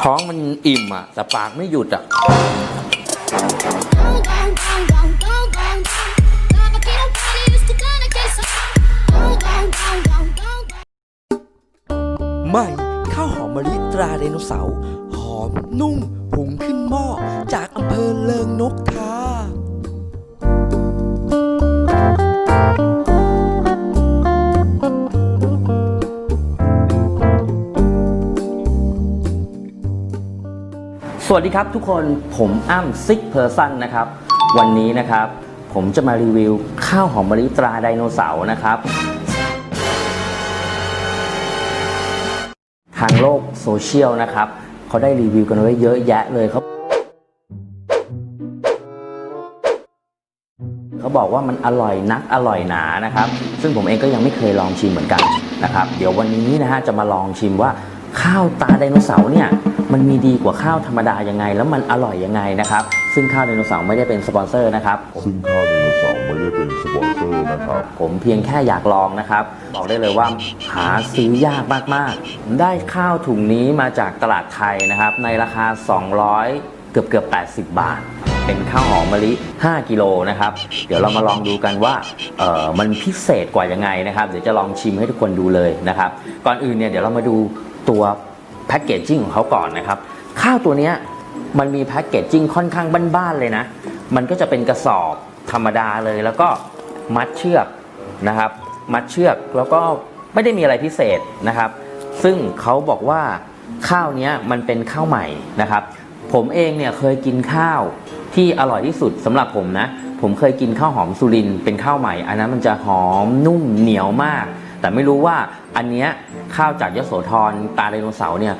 ท้องมันอิ่มอะ แต่ปากไม่หยุดอะ ใหม่ข้าวหอมมะลิตราไดโนเสาร์หอมนุ่ม หุงขึ้นหม้อ จากอำเภอเลิงนกทา วัสดีครับทุกคนผมอ้ำซิกเพอร์ซันนะครับ วันนี้นะครับ ผมจะมารีวิวข้าวหอมมะลิตราไดโนเสาร์นะครับ ทางโลกโซเชียลนะครับเขาได้รีวิวกันไว้เยอะแยะเลยเขาเขาบอกว่ามันอร่อยนักอร่อยหนานะครับ ซึ่งผมเองก็ยังไม่เคยลองชิมเหมือนกันนะครับ เดี๋ยววันนี้นะฮะจะมาลองชิมว่าข้าวตาไดโนเสาร์เนี่ย มันมีดีกว่าข้าวธรรมดายังไง แล้วมันอร่อยยังไงนะครับ ซึ่งข้าวไดโนเสาร์ไม่ได้เป็นสปอนเซอร์นะครับ ซึ่งข้าวไดโนเสาร์ไม่ได้เป็นสปอนเซอร์นะครับ ผมเพียงแค่อยากลองนะครับ บอกได้เลยว่าหาซื้อยากมากๆ ได้ข้าวถุงนี้มาจากตลาดไทยนะครับ ในราคา 200 เกือบเกือบ80 บาทเป็นข้าวหอมมะลิ 5 กิโลนะครับ เดี๋ยวเรามาลองดูกันว่าเออมันพิเศษกว่ายังไงนะครับ เดี๋ยวจะลองชิมให้ทุกคนดูเลยนะครับ ก่อนอื่นเนี่ยเดี๋ยวเรามาดูตัว แพ็กเกจจิ้งของเขาก่อนนะครับ ข้าวตัวนี้มันมีแพ็กเกจจิ้งค่อนข้างบ้านๆเลยนะ มันก็จะเป็นกระสอบธรรมดาเลยแล้วก็มัดเชือกนะครับ มัดเชือกแล้วก็ไม่ได้มีอะไรพิเศษนะครับ ซึ่งเขาบอกว่าข้าวเนี้ยมันเป็นข้าวใหม่นะครับ ผมเองเนี่ยเคยกินข้าวที่อร่อยที่สุดสำหรับผมนะ ผมเคยกินข้าวหอมสุรินเป็นข้าวใหม่ อันนั้นมันจะหอมนุ่มเหนียวมาก แต่ไม่รู้ว่าอันเนี้ยข้าวจากยโสธรตาไดโนเสาร์เนี่ย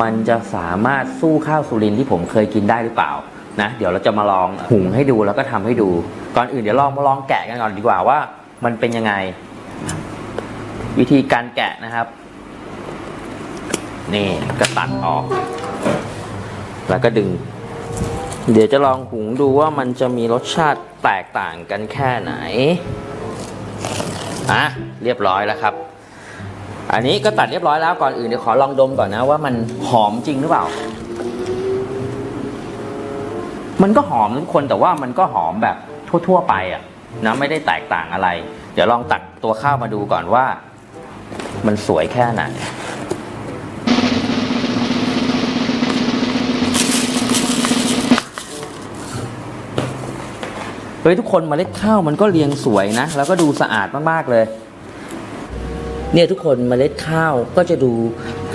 มันจะสามารถสู้ข้าวสุรินที่ผมเคยกินได้หรือเปล่านะเดี๋ยวเราจะมาลองหุงให้ดูแล้วก็ทำให้ดู ก่อนอื่นเดี๋ยวลองมาลองแกะกันก่อนดีกว่าว่า มันเป็นยังไง วิธีการแกะนะครับ นี่ก็ตัดออก แล้วก็ดึง เดี๋ยวจะลองหุงดูว่ามันจะมีรสชาติแตกต่างกันแค่ไหน อะเรียบร้อยแล้วครับ อันนี้ก็ตัดเรียบร้อยแล้วก่อนอื่นเดี๋ยวขอลองดมก่อนนะว่ามันหอมจริงหรือเปล่า มันก็หอมทุกคนแต่ว่ามันก็หอมแบบทั่วๆไปอะนะไม่ได้แตกต่างอะไร เดี๋ยวลองตักตัวข้าวมาดูก่อนว่า มันสวยแค่ไหน เฮ้ยทุกคนเมล็ดข้าวมันก็เรียงสวยนะ แล้วก็ดูสะอาดมากๆเลย เนี่ยทุกคนเมล็ดข้าวก็จะดู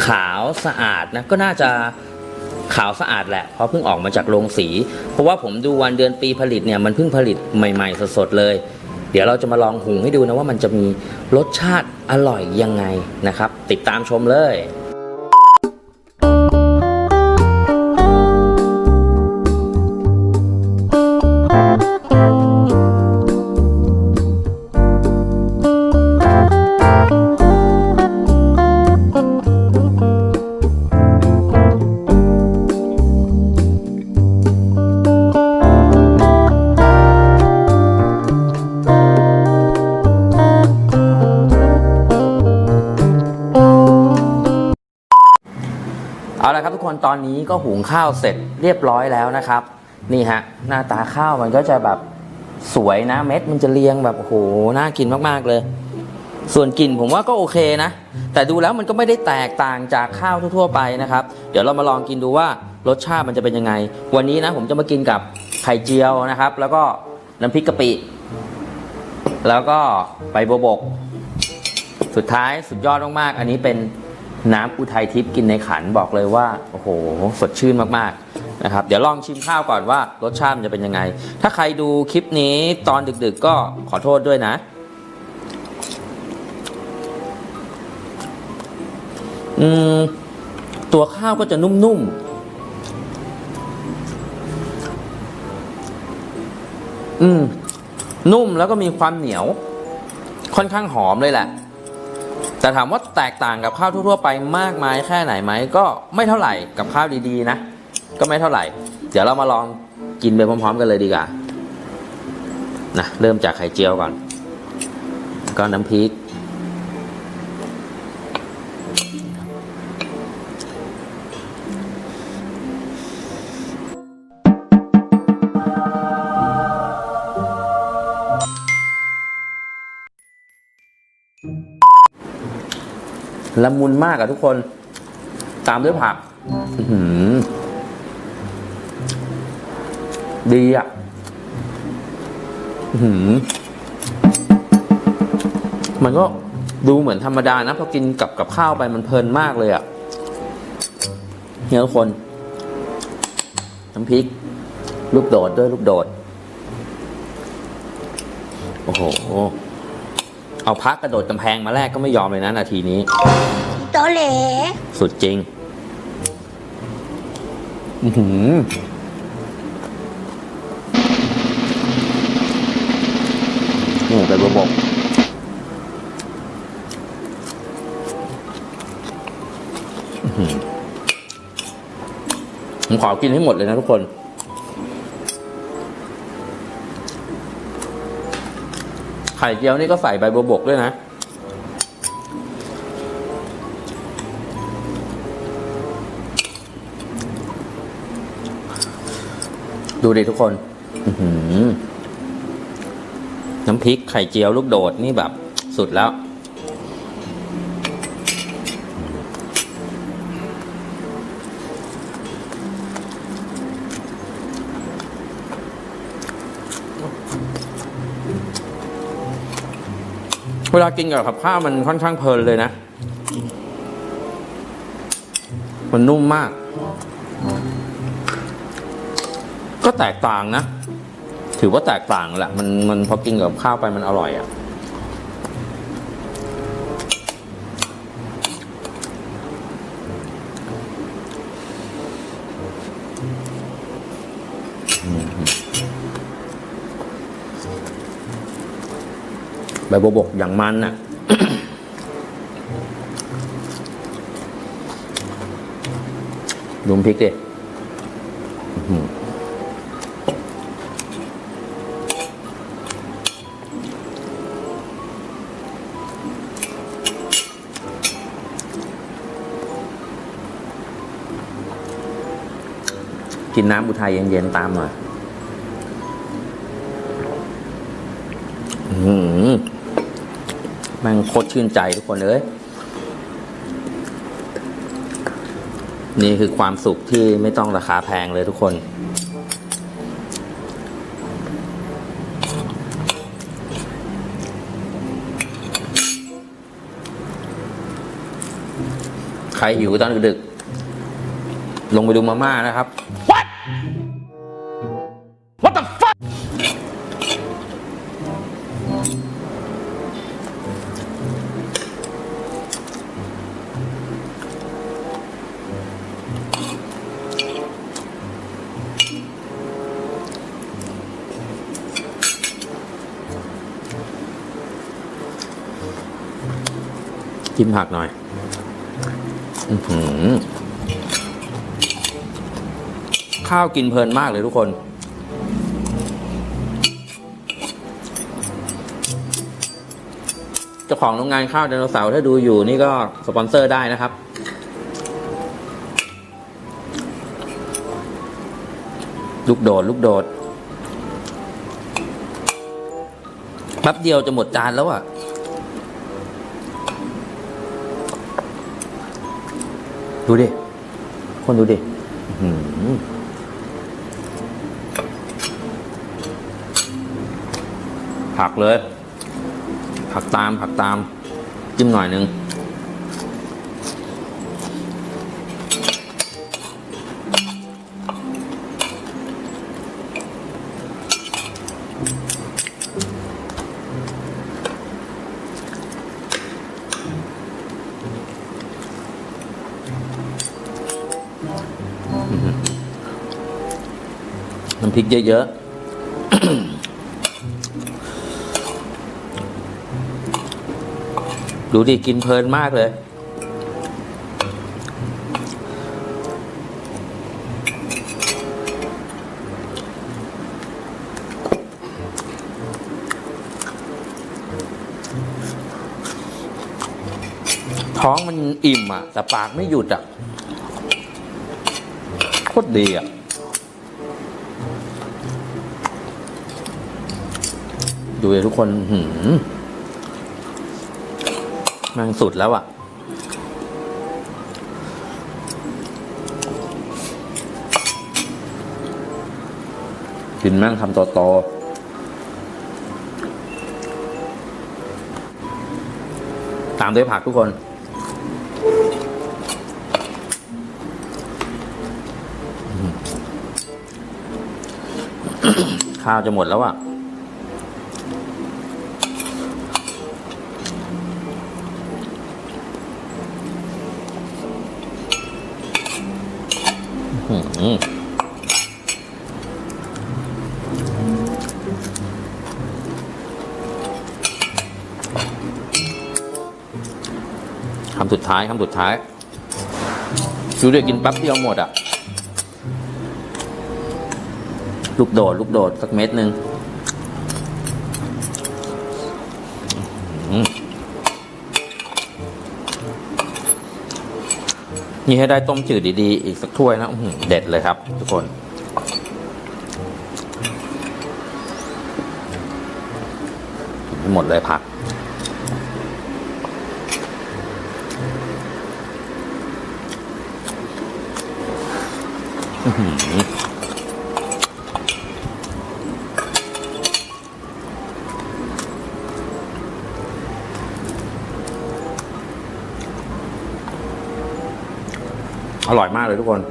ขาวสะอาดนะ ก็น่าจะขาวสะอาดแหละ เพราะเพิ่งออกมาจากโรงสี เพราะว่าผมดูวันเดือนปีผลิตเนี่ยมันเพิ่งผลิตใหม่ๆสดๆเลย เดี๋ยวเราจะมาลองหุงให้ดูนะว่ามันจะมีรสชาติอร่อยยังไงนะครับ ติดตามชมเลย เอาละครับทุกคนตอนนี้ก็หุงข้าวเสร็จเรียบร้อยแล้วนะครับ นี่ฮะหน้าตาข้าวมันก็จะแบบสวยนะเม็ดมันจะเรียงแบบโอ้โหน่ากินมากๆเลย ส่วนกลิ่นผมว่าก็โอเคนะ แต่ดูแล้วมันก็ไม่ได้แตกต่างจากข้าวทั่วๆไปนะครับ เดี๋ยวเรามาลองกินดูว่ารสชาติมันจะเป็นยังไง วันนี้นะผมจะมากินกับไข่เจียวนะครับ แล้วก็น้ำพริกกะปิ แล้วก็ใบบัวบก สุดท้ายสุดยอดมากๆอันนี้เป็น น้ำอุทัยทิพย์กินในขันบอกเลยว่า โอ้โห สดชื่นมากๆนะครับ เดี๋ยวลองชิมข้าวก่อนว่ารสชาติมันจะเป็นยังไง ถ้าใครดูคลิปนี้ตอนดึกๆก็ขอโทษด้วยนะ อืม ตัวข้าวก็จะนุ่มๆ อืม นุ่มแล้วก็มีความเหนียว ค่อนข้างหอมเลยแหละ แต่ถามว่าแตกต่างกับข้าวทั่วๆไปมากมายแค่ไหนไหมก็ไม่เท่าไหร่กับข้าวดีๆนะ ก็ไม่เท่าไหร่ เดี๋ยวเรามาลองกินไปพร้อมๆ กันเลยดีกว่านะเริ่มจากไข่เจียวก่อนก็น้ำพริก ละมุนมากอะทุกคน ตามด้วยผักดีอะมันก็ดูเหมือนธรรมดานะพอกินกับกับข้าวไปมันเพลินมากเลยอะเนี่ยทุกคน น้ำพริก ลูกโดดด้วยลูกโดด โอ้โห เอาพักกระโดดกำแพงมาแรกก็ไม่ยอมเลยนะนาทีนี้ โตเหลสุดจริง อือหือโอ้ไปบวบกอื้อหือผมขอกินให้หมดเลยนะทุกคน ไข่เจียวนี่ก็ใส่ใบบัวบกด้วยนะดูดิทุกคน น้ำพริกไข่เจียวลูกโดดนี่แบบสุดแล้ว เวลากินกับกับข้าวมันค่อนข้างเพลินเลยนะ มันนุ่มมาก ก็แตกต่างนะ ถือว่าแตกต่างแหละ มันมันพอกินกับข้าวไปมันอร่อยอะ่ะ ใบบัวบกอย่างมันน่ะดูน้ำพริกดิกินน้ำอุทัยเย็นๆตามหน่อย มันโคตรชื่นใจทุกคนเลย นี่คือความสุขที่ไม่ต้องราคาแพงเลยทุกคน ใครหิวตอนดึกๆ ลงไปดูมาม่านะครับ What What the fuck กินผักหน่อยอข้าวกินเพลินมากเลยทุกคน เจ้าของโรงงานข้าวไดโนเสาร์ถ้าดูอยู่นี่ก็สปอนเซอร์ได้นะครับลูกโดด ลูกโดดแป๊บเดียวจะหมดจานแล้วอะ ดูดิ คนดูดิผักเลย ผักตามผักตาม จิ้มหน่อยนึง ริกเยอะๆ ดูดิกินเพลินมากเลย ท้องมันอิ่มอะ แต่ปากไม่หยุดอะโคตรดีอะ ดูเลยทุกคนหืมมันสุดแล้วอะ่ะ กินแม่งทำโตๆตามด้วยผักทุกคน ข้าวจะหมดแล้วอะ คำสุดท้ายคำสุดท้ายดูเด็กกินปั๊บเดียวหมดอะ ลูกโดด ลูกโดด สักเม็ดหนึ่ง นี่ให้ได้ต้มจืดดีๆ อีกสักถ้วยนะหือเด็ดเลยครับ ทุกคน หมดเลยผัก อื้ อร่อยมากเลยทุกคน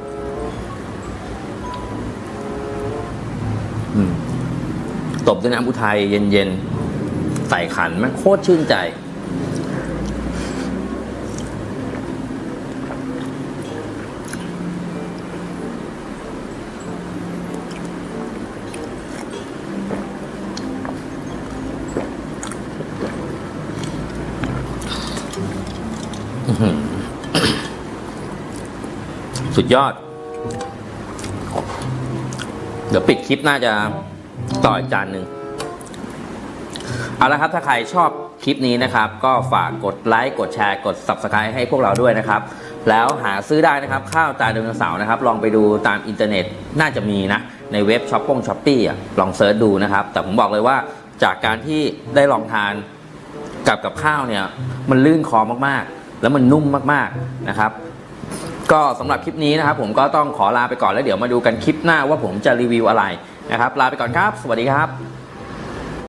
ตบด้วยน้ำอุทัยเย็นๆ ใส่ขันแมันโคตรชื่นใจ อือหือ สุดยอด เดี๋ยวปิดคลิปน่าจะต่ออีกจานหนึ่งเอาละครับถ้าใครชอบคลิปนี้นะครับ ก็ฝากกดไลค์กดแชร์กด Subscribe ให้พวกเราด้วยนะครับ แล้วหาซื้อได้นะครับ ข้าวตาไดโนเสาร์นะครับ ลองไปดูตามอินเทอร์เน็ตน่าจะมีนะ ในเว็บช้อปปงช้อปปี้อะลองเซิร์ชดูนะครับ แต่ผมบอกเลยว่าจากการที่ได้ลองทานกับกับข้าวเนี่ย มันลื่นคอมากๆ แล้วมันนุ่มมากๆนะครับ ก็สำหรับคลิปนี้นะครับผมก็ต้องขอลาไปก่อนแล้วเดี๋ยวมาดูกันคลิปหน้าว่าผมจะรีวิวอะไรนะครับลาไปก่อนครับ สวัสดีครับ